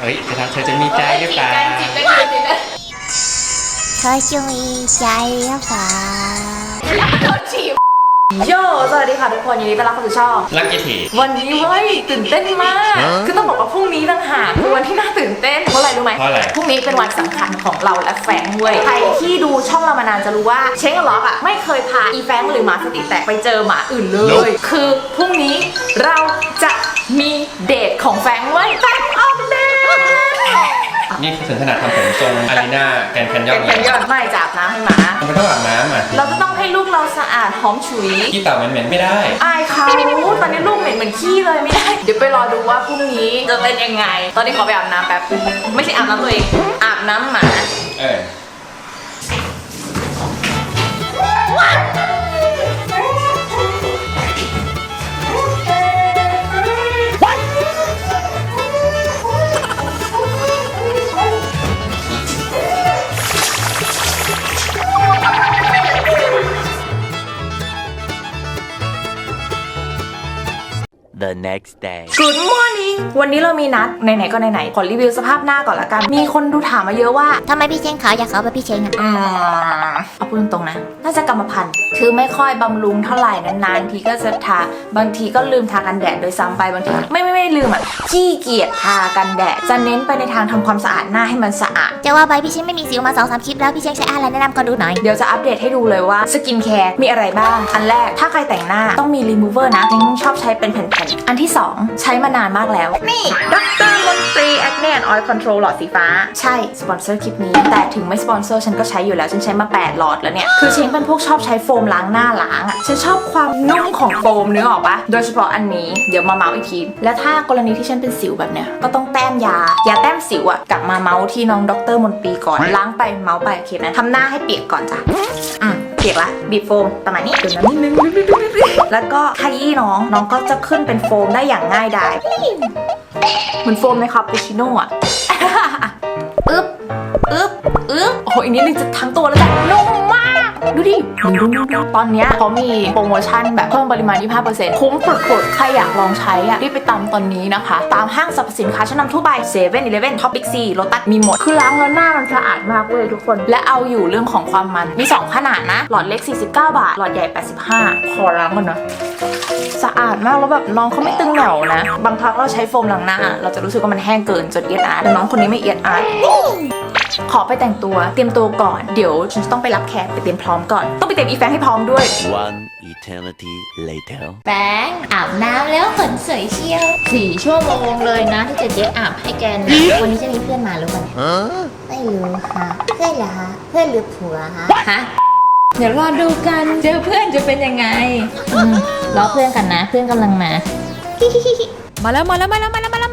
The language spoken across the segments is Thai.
เฮ้ยเธอทำเธอจะมีใจหรือเปล่าจีบกันจีบกันจีบกันเธอจะมีใจหรือเปล่าโดนจีบโยสวัสดีค่ะทุกคนยินดีต้อนรับเข้าสู่ช่องลักกี้ทีวันนี้เว้ยตื่นเต้นมาก คือต้องบอกว่าพรุ่งนี้ต่างหากคือวันที่น่าตื่นเต้นเพราะอะไรรู้ไหมเพราะอะไรพรุ่งนี้เป็นวันสำคัญของเราและแฟรงค์เว้ยใครที่ดูช่องเรามานานจะรู้ว่าเชงกับล็อกอะไม่เคยพาอีแฟรงค์หรือหมาสติแตกไปเจอหมาอื่นเลย คือพรุ่งนี้เราจะมีเดทของแฟรงค์เว้ย นี่ถึงขนาดทำผมทรงอารีนาแกรนด์แคนยอนเป็นยอดไม่จับน้ำให้หมา ทำไมต้องอาบน้ำอะเราจะต้องให้ลูกเราสะอาดหอมฉุย ขี้เต่าเหม็นๆไม่ได้ อายเขาตอนนี้ลูกเหม็นเหมือนขี้เลยไม่ได้ เดี๋ยวไปรอดูว่าพรุ่งนี้จะเป็นยังไง ตอนนี้ขอไปอาบน้ำแป๊บ ไม่ใช่อาบน้ำตัวเอง อาบน้ำหมา เออ next day. Good morning วันนี้เรามีนัดไหนๆก็ไหนๆขอรีวิวสภาพหน้าก่อนละกัน มีคนดูถามมาเยอะว่าทำไมพี่เชงขาวอยากขาวแบบพี่เชงอะอืมเอาพูดตรงๆนะ น่าจะกรรมพันธุ์คือไม่ค่อยบำรุงเท่าไหร่นานๆทีก็จะทาบางทีก็ลืมทากันแดดโดยซ้ำไปบางทีไม่ไม่ไม่ลืมอะขี้เกียจทากันแดดจะเน้นไปในทางทำความสะอาดหน้าให้มันสะอาด จะว่าไปพี่เชงไม่มีสิวมาสองสามคลิปแล้วพี่เชงใช้อะไรแนะนำก็ดูหน่อย เดี๋ยวจะอัปเดตให้ดูเลยว่าสกินแคร์มีอะไรบ้าง อันแรกถ้าใครแต่งหน้าต้องมีรีมูเวอร์นะยังชอบใช้เป็นแผ่นๆอันที่ 2 ใช้มานานมากแล้ว นี่ดรมนตรีแอคเนนออยล์คอนโทรลหลอดสีฟ้า ใช่ สปอนเซอร์คลิปนี้ แต่ถึงไม่สปอนเซอร์ฉันก็ใช้อยู่แล้ว ฉันใช้มา 8 หลอดแล้วเนี่ย คือเชงเป็นพวกชอบใช้โฟมล้างหน้าล้างอะ ฉันชอบความนุ่มของโฟมเนื้อออกปะโดยเฉพาะอันนี้ เดี๋ยวมาเมาส์อีกที และถ้ากรณีที่ฉันเป็นสิวแบบเนี้ย ก็ต้องแต้มยา ยาแต้มสิวอะ กลับมาเมาส์ที่น้องดรมนตรีก่อน ล้างไปเมาส์ไปโอเคไหมทำหน้าให้เปียกก่อนจ้ะอืมเปียกละบีบโฟมประมาณนี้เดี๋ยวนะนิดนึงแล้วก็ขยี้น้องน้องก็จะขึ้นเป็นโฟมได้อย่างง่ายดายเหมือนโฟมในคาปูชิโน่อะอึ๊บอึ๊บอึ๊บโอ้โหอีกนิดนึงจะทั้งตัวแล้วจ้ะนุ่มมาก ดูดิดูดูดูดูตอนเนี้ยเขามีโปรโมชั่นแบบเพิ่มปริมาณ 25%คุ้มสุดๆใครอยากลองใช้อะรีบไปตามตอนนี้นะคะ ตามห้างสรรพสินค้าชั้นนำทั่วไป7 e เ e ่ e อท็อปบิ๊กซีโลตัสมีหมด คือล้างแล้วหน้ามันสะอาดมากเลยทุกคน และเอาอยู่เรื่องของความมัน มี 2 ขนาดนะ หลอดเล็ก 49 บาท หลอดใหญ่ 85 ขอล้างก่อนนะสะอาดมากแล้วแบบน้องเขาไม่ตึงเหนียวนะ บางครั้งเราใช้โฟมล้างหน้า เราจะรู้สึกว่ามันแห้งเกินจนเอียดอาร์ตแต่น้องคนนี้ไม่เอียดอาร์ต ขอไปแต่งตัวเตรียมตัวก่อน เดี๋ยวฉันจะต้องไปรับแขกไปเตรียมพร้อมก่อน ต้องไปเตรียมอีแฟงให้พร้อมด้วย One eternity later. แบงค์อาบน้ำแล้วขนสวยเชียวสี่ชั่วโมงเลยนะที่จะเจ๊อาบให้แกนะวันนี้จะมีเพื่อนมาหรือเปล่า Huh? ไม่รู้ค่ะเพื่อนเหรอคะเพื่อนหรือผัวคะฮะเดี๋ยวรอดูกันเจอเพื่อนจะเป็นยังไงอืมรอเพื่อนกันนะ เพื่อนกำลังมา มาแล้วมาแล้วมาแล้วมาแล้วมาแล้ว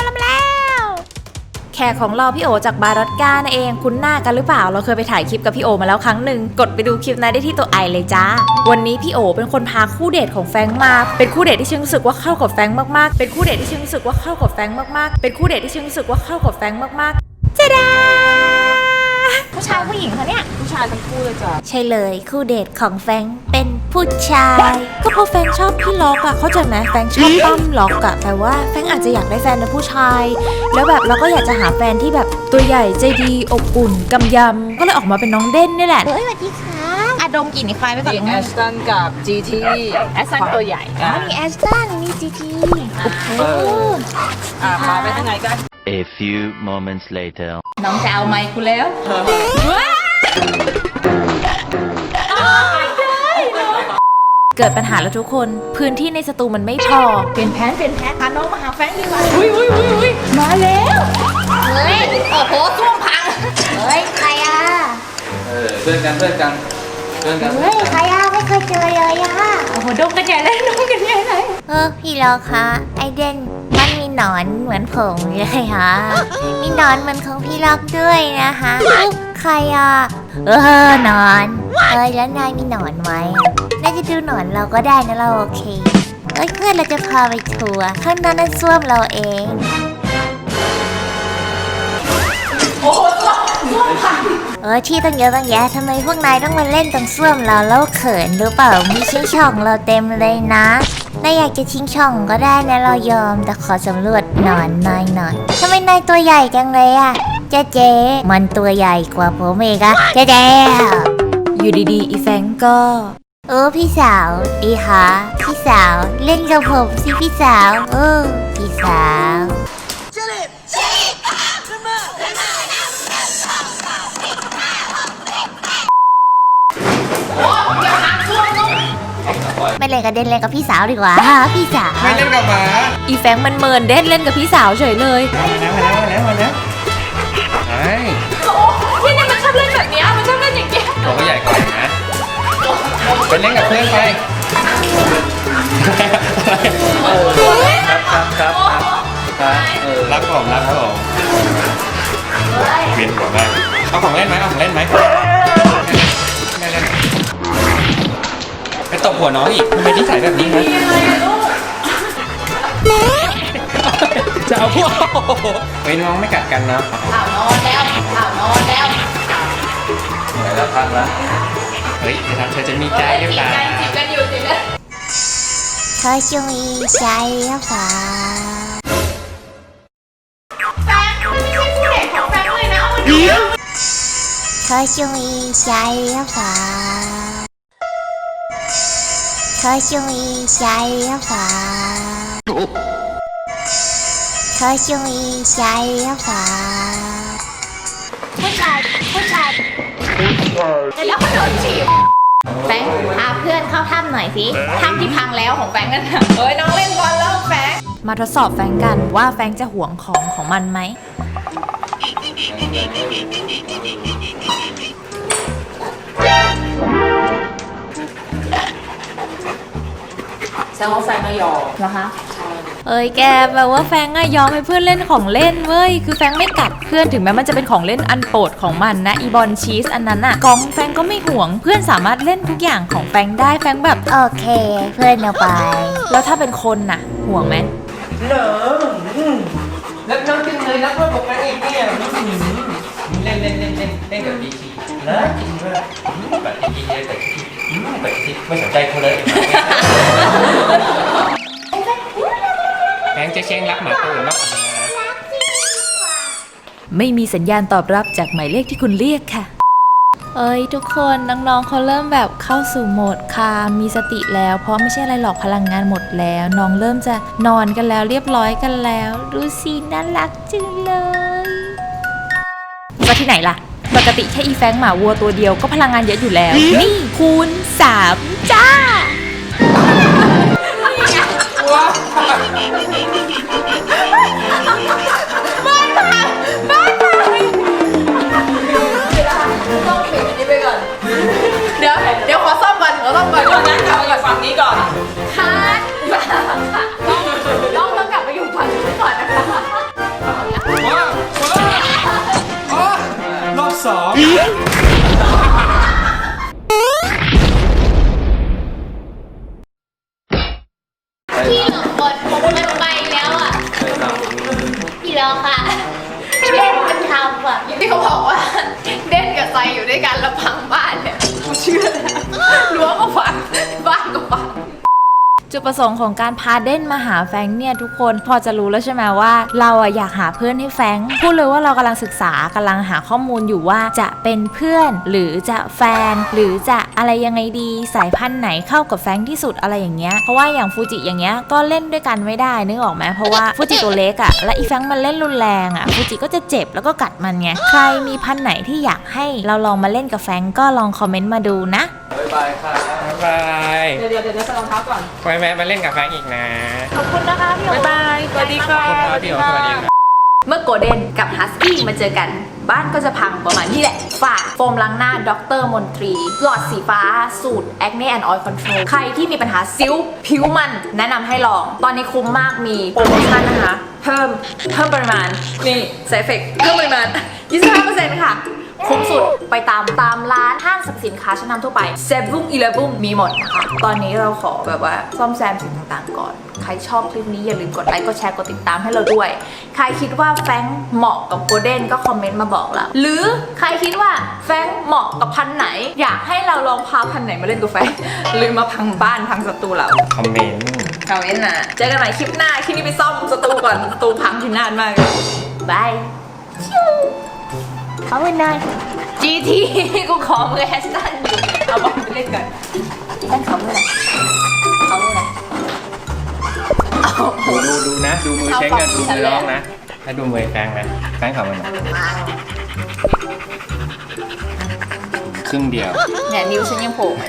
กของเราพี่โอจากบาร์รอดก้านั่นเองคุ้นหน้ากันหรือเปล่า เราเคยไปถ่ายคลิปกับพี่โอมาแล้วครั้งหนึ่งกดไปดูคลิปนั้นได้ที่ตัวไอเลยจ้า วันนี้พี่โอเป็นคนพาคู่เดทของแฟงมาเป็นคู่เดทที่ฉันรู้สึกว่าเข้ากับแฟงมากๆ เป็นคู่เดทที่ฉันรู้สึกว่าเข้ากับแฟงมากๆ เป็นคู่เดทที่ฉันรู้สึกว่าเข้ากับแฟงมากๆจ้าดา ชายผู้หญิงคะเนี่ย ผู้ชายทั้งคู่เลยจ้ะใช่เลยคู่เดทของแฟรงค์เป็นผู้ชาย ก็เพราะแฟนชอบพี่ล็อกอะเข้าใจไหมแฟนชอบตั้มล็อกอะแต่ว่าแฟนอาจจะอยากได้แฟนเป็นผู้ชาย แล้วแบบเราก็อยากจะหาแฟนที่แบบตัวใหญ่ใจดีอบอุ่นกำยำก็เลยออกมาเป็นน้องเด่นนี่แหละ เฮ้ยสวัสดีค่ะอะ ดมกลิ่นนี่คลายไปก่อนมีแอสตันกับ GT แอสซันตัวใหญ่อ๋อมีแอสตันมีจีทีอ่ามาไปทางไหนกัน A few moments later. น้องจะเอาไมค์กูแล้วว้าเกิดปัญหาแล้วทุกคน พื้นที่ในสตูมันไม่พอ เปลี่ยนแผนเปลี่ยนแผนพาน้องมาหาแฟนดีกว่าอุ้ยอุ้ยอุ้ยอุ้ยมาแล้วเฮ้ยโอ้โหส้วมพังเฮ้ยใครอะ เออเพื่อนกันเพื่อนกัน เพื่อนกันเฮ้ยใครอะไม่เคยเจอเลยอะโอ้โหดมกันใหญ่เลยดมกันใหญ่เลยเออพี่รอคะไอเดนมันมีหนอนเหมือนผมเลยค่ะ มีหนอนเหมือนของพี่ล็อกด้วยนะคะอุ๊ยใครอะ เออหนอนเอ้ยแล้วนายมีหนอนไหมน่าจะดูหนอนเราก็ได้นะเราโอเคเอ้ยเพื่อนเราจะพาไปทัวร์ข้างหนั้นนั่นส้วมเราเอง เออที่ตั้งเยอะตั้งแยะทำไมพวกนายต้องมาเล่นตรงส้วมเราแล้วเขินหรือเปล่ามีชื่อช่องเราเต็มเลยนะนายอยากจะทิ้งช่องก็ได้นะเรายอม แต่ขอสำรวจหนอนนายหน่อยทำไมนายตัวใหญ่จังเลยอะเจ๊เจ๊มันตัวใหญ่กว่าผมเองอะเจ๊เจ๊อยู่ดีๆ อีแฟงก็ เออพี่สาวดีคะพี่สาวเล่นกับผมสิพี่สาวเออพี่สาว ไม่เล่นกับเด่นเล่นกับพี่สาวดีกว่าพี่สาวไม่เล่นกับหมาอีแฟรงก์มันเมินเด่นเล่นกับพี่สาวเฉยเลยมาแล้วมาแล้วมาแล้วมาแล้วไอ้พี่เนี่ยมันชอบเล่นแบบเนี้ยมันชอบเล่นอย่างเงี้ยตัวก็ใหญ่กว่านะไปเล่นกับเพื่อนไปครับครับครับครับเออรักผมรักผมเวียนหัวมากเอาของเล่นไหมเอาของเล่นไหมไม่เล่นไป ตบหัวน้องอีกทำไมนิสัยแบบนี้นะจะเอาพวกเฮ้ยน้องไม่กัดกันเนาะอ้าวนอนแล้วอ้าวนอนแล้วไปแล้วพักแล้วเฮ้ยเดี๋ยวเธอจะมีใจหรือเปล่าจีบกันอยู่จีบกันเธอจงมีใจหรือเปล่าแฟรงก์ไม่ใช่คู่เด็กของแฟรงก์เลยนะเอามาดูเธอจงมีใจหรือเปล่า เธอจงมีใจหรือเปล่าเธอจงมีใจหรือเปล่าผู้ชายผู้ชายแล้วก็โดนจีบแฟรงค์พาเพื่อนเข้าถ้ำหน่อยสิถ้ำที่พังแล้วของแฟรงค์นั่นน่ะเฮ้ยน้องเล่นบอลแล้วแฟรงค์มาทดสอบแฟรงค์กันว่าแฟรงค์จะห่วงของของมันไหม แสดงว่าแฟนไม่ยอมเหรอคะเอ้ยแกแปลว่าแฟรงค์อะยอมให้เพื่อนเล่นของเล่นเว้ย คือแฟรงค์ไม่กัดเพื่อนถึงแม้มันจะเป็นของเล่นอันโปรดของมันนะอีบอลชีสอันนั้นอะกองแฟรงค์ก็ไม่ห่วง เพื่อนสามารถเล่นทุกอย่างของแฟรงค์ได้แฟรงค์แบบ โอเค เพื่อนเอาไป แล้วถ้าเป็นคนน่ะ ห่วงไหมแล้วน้องจริงเลยนักว่าบอกกันอีกเนี่ยเล่นเล่นเล่นเล่นเล่นกับดีทีนะจริงด้วยแบบดีทีเลยแต่ดี แต่ดีไม่สนใจเขาเลยแบงค์จะเช่งรักหมาตัวอื่นมากกว่านะไม่มีสัญญาณตอบรับจากหมายเลขที่คุณเรียกค่ะ เอ้ยทุกคนน้องๆเขาเริ่มแบบเข้าสู่โหมดคามมีสติแล้ว เพราะไม่ใช่อะไรหรอกพลังงานหมดแล้ว น้องเริ่มจะนอนกันแล้วเรียบร้อยกันแล้ว ดูสิน่ารักจังเลยว่าที่ไหนล่ะ ปกติแค่อีแฟงหมาวัวตัวเดียวก็พลังงานเยอะอยู่แล้ว นี่คูณสามจ้าต้องปิดอันนี้ไปก่อนเดี๋ยวเดี๋ยวขอซ่อมก่อนขอซ่อมก่อน องพี่หลงบทผมมันไปแล้วอะพี่รอค่ะเล่นมันทำอะที่เขาบอกว่าเด่นกับไซอยู่ด้วยกันแล้วพังบ้านเนี่ยกูเชื่อแล้วรั้วก็ฟังบ้านก็ฟัง จุดประสงค์ของการพาเด่นมาหาแฟงเนี่ยทุกคนพอจะรู้แล้วใช่ไหมว่า เราอะอยากหาเพื่อนให้แฟงพูดเลยว่าเรากำลังศึกษากำลังหาข้อมูลอยู่ว่าจะเป็นเพื่อน หรือจะแฟน หรือจะอะไรยังไงดี สายพันธุ์ไหนเข้ากับแฟงที่สุดอะไรอย่างเงี้ยเพราะว่าอย่างฟูจิอย่างเงี้ยก็เล่นด้วยกันไม่ได้นึกออกไหมเพราะว่าฟูจิตัวเล็กอะและอีแฟงมันเล่นรุนแรงอะฟูจิก็จะเจ็บแล้วก็กัดมันไงใครมีพันธุ์ไหนที่อยากให้เราลองมาเล่นกับแฟงก็ลองคอมเมนต์มาดูนะ บ๊ายบายค่ะบ๊ายบายเดี๋ยวเดี๋ยวเดี๋ยวใส่รองเท้าก่อน ไว้แวะมาเล่นกับแฟนอีกนะ ขอบคุณนะคะพี่โอบ๊ายบาย สวัสดีค่ะ ขอบคุณครับพี่โอสวัสดีครับ เมื่อโกลเด้นกับฮัสกี้มาเจอกัน บ้านก็จะพังประมาณนี้แหละ ฝากโฟมล้างหน้าด็อกเตอร์มนตรี หลอดสีฟ้า สูตร Acne and Oil Control ใครที่มีปัญหาซิ้ว ผิวมัน แนะนำให้ลอง ตอนนี้คุ้มมากมีโปรโมชั่นนะคะ เพิ่มเพิ่มปริมาณ นี่ใส่เอฟเฟกต์เพิ่มปริมาณ 25%ค่ะ คุ้มสุดไปตามตามร้านห้างสรรพสินค้าชั้นนำทั่วไปเซบุ้งอีเลบุ้งมีหมดนะคะ ตอนนี้เราขอแบบว่าซ่อมแซมสิ่งต่างๆก่อน ใครชอบคลิปนี้อย่าลืมกดไลค์ กดแชร์ กดติดตามให้เราด้วย ใครคิดว่าแฟรงค์เหมาะกับโกลเด้นก็คอมเมนต์มาบอกเราหรือใครคิดว่าแฟรงค์เหมาะกับพันธุ์ไหน อยากให้เราลองพาพันธุ์ไหนมาเล่นกับแฟรงค์หรือมาพังบ้านพังศัตรูเรา คอมเมนต์คคอมเมนต์นะเจอกันใหม่คลิปหน้าคลิปนี้ไปซ่อมสตูก่อนสตูพังที่นานมากเลยบายเขาเป็นนาย GT กูขอมือแฮชตันอยู่เอาบอลไปเล่นก่อนตั้งเขาเมื่อไหร่เขาเมื่อไหร่ดูดูดูนะ ดูมือเช็คกันดูมือร้องนะถ้าดูมือแฟงนะแฟงเขามันหน่อยครึ่งเดียว เนี่ยนิ้วฉันยังโผล่มา